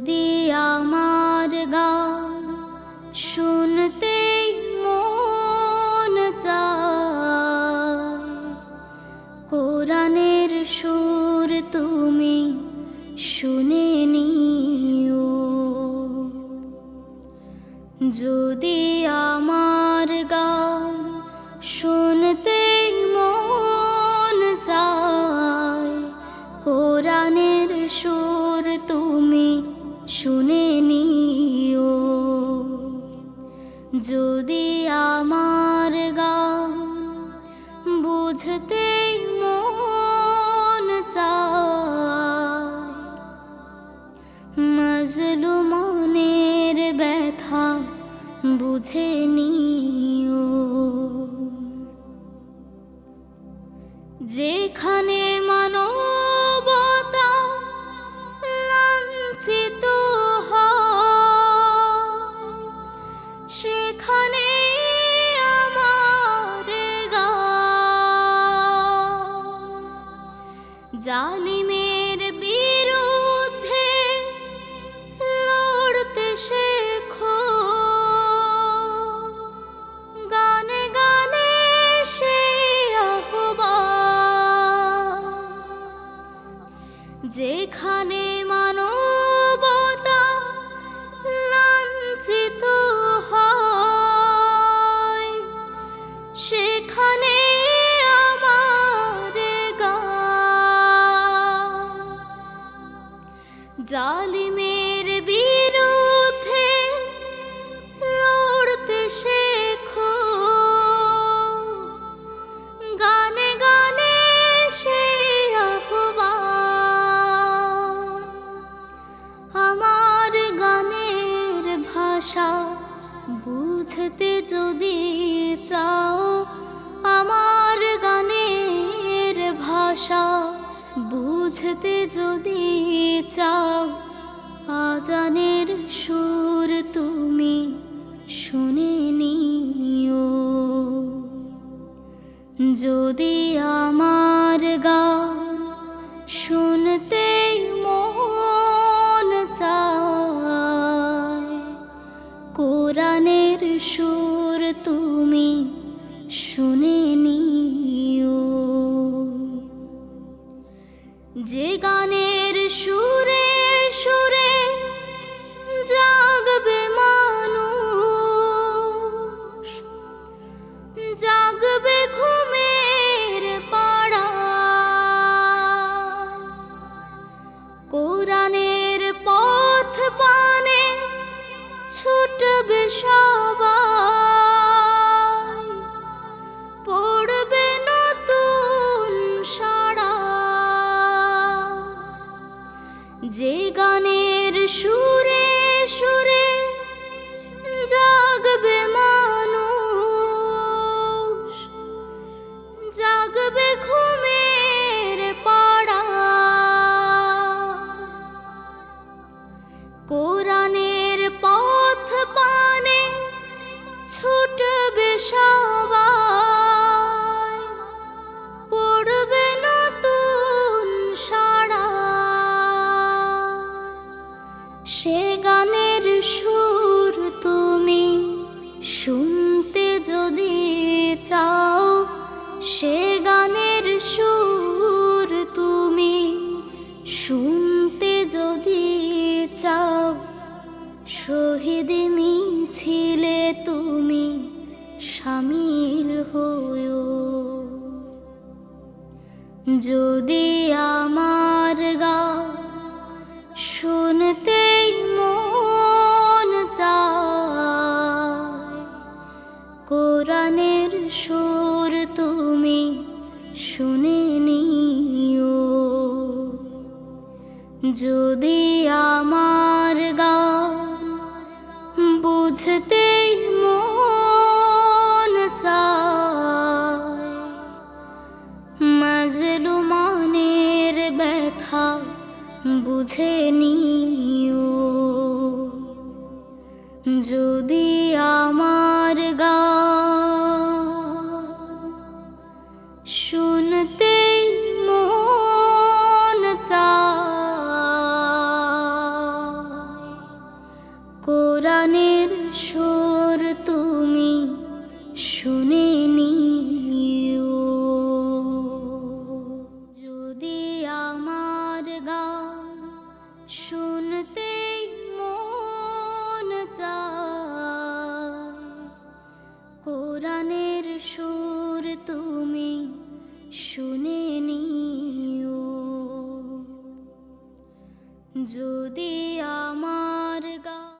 যদি আমার গা শুনতে মন চায় কোরআনের সুর তুমি শুনে নিও। যদি আমার নিও। যদি আমার গান বুঝতে মন চায় মজলুমানের ব্যথা বুঝে নিও জালিমের বিরুদ্ধে লড়তে শেখো। গানে গানে সে আহ্বান। যেখানে জালিমের বিরুদ্ধে লড়তে শেখো। গানে গানে সে আমার গানের ভাষা বুঝতে যদি চাও, আমার গানের ভাষা বুঝতে যদি চাও, আজানের সুর তুমি শুনে নিও। যদি আমার গান শুনতে মন চায়, কোরআনের সুর তুমি শুনে নিও। যে গানের সুরে সুরে জাগবে মানুষ জাগবে ঘুমের পাড়া। কোরআনের পথ পানে ছুটবে সবাই। চাও। শহীদ মিছিলে তুমি সামিল হও যদি আমার গান শুনতেই মন চায়, কোরআনের সুর তুমি শুনে নিও। যদি আমার মাজলুমানের ব্যথা বুঝে নিও। যদি আমার গা শুনতে মন কোরআনের সুর কোরআনের সুর তুমি শুনে নিও। যদি আমার